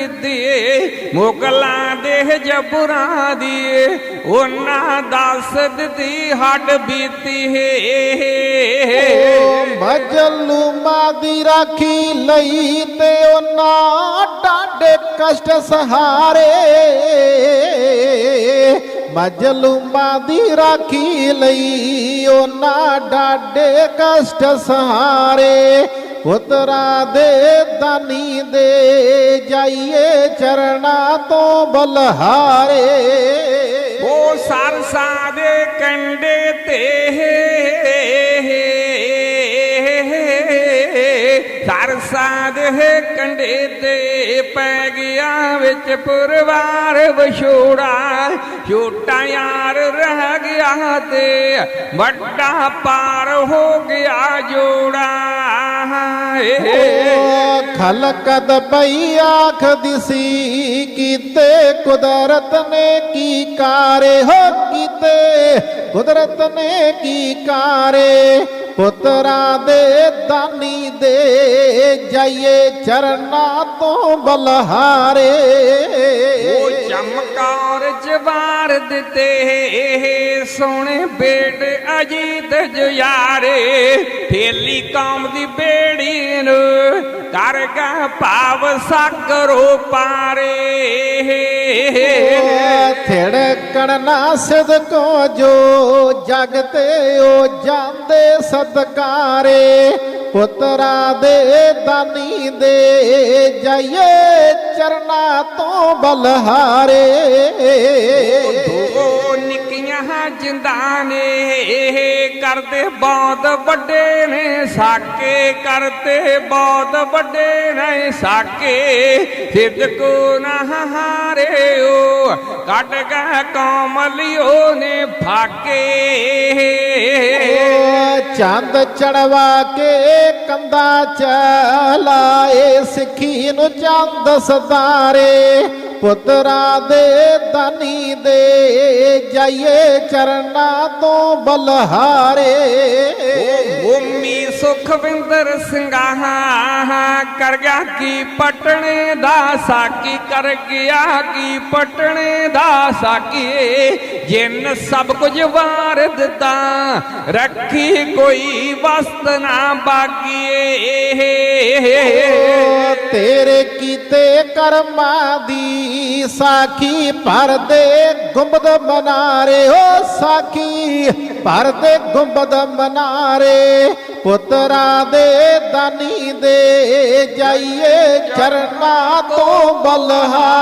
ਕੀਤੀ, ਮੁਗਲਾਂ ਦੇ ਜਬਰਾਂ ਦੀ ਉਹਨਾਂ ਦੱਸ ਦਿੱਤੀ ਹੱਡ ਬੀਤੀ ਓ ਮਜਲੂਮਾ ਦੀ ਰਾਖੀ ਲਈ ਤੇ ਉਹਨਾਂ ਡਾਡੇ ਕਸ਼ਟ ਸਹਾਰੇ। ਮਜਲੂਮਾ ਦੀ ਰਾਖੀ ਲਈ ਉਹਨਾਂ ਡਾਡੇ ਕਸ਼ਟ ਸਹਾਰੇ। ਪੁੱਤਰਾ ਦੇ ਦਾਨੀ ਦੇ ਜਾਈਏ ਚਰਣਾ ਤੋਂ ਬਲਹਾਰੇ। ਉਹ ਸਰਸਾਂ ਦੇ ਕੰਡੇ ਤੇ ਸਰਸਾਂ ਦੇ ਕੰਡੇ ਤੇ ਪੈ ਗਿਆ ਵਿੱਚ ਪਰਵਾਰ ਵਿਛੋੜਾ। ਛੋਟਾ ਯਾਰ ਰਹਿ ਗਿਆ ਤੇ ਵੱਡਾ ਪਾਰ ਹੋ ਗਿਆ ਜੋੜਾ। ਓ ਖਲਕਤ ਪਈ ਆਖ ਦਿਸੀ ਕੀਤੇ ਕੁਦਰਤ ਨੇ ਕੀ ਕਾਰੇ? ਹੋ ਕੀਤੇ ਕੁਦਰਤ ਨੇ ਕੀ ਕਾਰੇ? ਪੁੱਤਰਾ ਦੇ ਦਾਨੀ ਦੇ ਜਾਈਏ ਚਰਨਾ ਤੋਂ ਬਲਹਾਰੇ। ਉਹ ਚਮਕੌਰ ਵਾਰ ਦਿੱਤੇ ਸੋਹਣੇ ਬੇਟ ਅਜੀਤ ਜੁਆਰੇ। ਫੇਲੀ ਕੌਮ ਦੀ ਬੇੜੀ ਨੂੰ ਕਰਗਾ ਭਾਵ ਸਾਗਰੋ ਪਾਰੇ। ਥਿੜਕਣ ਨਾ ਸਿਦਕੋ ਜੋ ਜਗ ਤੇ ਉਹ ਜਾਂਦੇ ਸਤਕਾਰੇ। ਪੁੱਤਰਾ ਦੇ ਦਾਨੀ ਦੇ ਜਾਈਏ ਚਰਨਾ ਤੋਂ ਬਲਹਾਰੇ ਦੋ ਨਿੱਕੀਆਂ ਜਿੰਦਾਂ ਨੇ ਕਰਦੇ ਬਹੁਤ ਵੱਡੇ ਨੇ ਸਾਕੇ ਕਰਤੇ ਬਹੁਤ ਵੱਡੇ ਨੇ ਸਾਕੇ ਸਿੱਧਕੋ ਨਾ ਹਾਰਿਓ ਕੱਢ ਗਾ ਕੌਮਲਿਓ ਨੇ ਫਾਕੇ। ਓ ਚੰਦ ਚੜਵਾ ਕੇ ਕੰਦਾ ਚਲਾਏ ਸਿੱਖੀ ਨੂੰ ਚੰਦ ਸਦਾਰੇ, ਪੁੱਤਰਾ ਦੇ ਦਾਨੀ ਦੇ ਜਾਈਏ ਚਰਨਾ ਤੋਂ ਬਲਹਾਰੇ। ਭੂਮੀ ਸੁਖਵਿੰਦਰ ਸਿੰਘਾਹਾ ਕਰ ਗਿਆ ਕੀ ਪਟਣੇ ਦਾ ਸਾਕੀ, ਕਰ ਗਿਆ ਕੀ ਪਟਣੇ ਦਾ ਸਾਕੀ। ਜਿਨ ਸਭ ਕੁਝ ਵਾਰ ਦਿੱਤਾ, ਰੱਖੀ ਕੋਈ ਵਸਤ ਨਾ ਬਾਕੀਏ। ਤੇਰੇ ਕੀਤੇ ਕਰਮਾਂ ਦੀ ਸਾਖੀ ਭਰਦੇ ਗੁੰਬਦ ਮਨਾਰੇ, ਓ ਸਾਖੀ ਭਰਦੇ ਗੁੰਬਦ ਮਨਾਰੇ, ਪੁੱਤਰਾ ਦੇ ਦਾਨੀ ਦੇ ਜਾਈਏ ਚਰਨਾ ਤੋਂ ਬਲਹਾ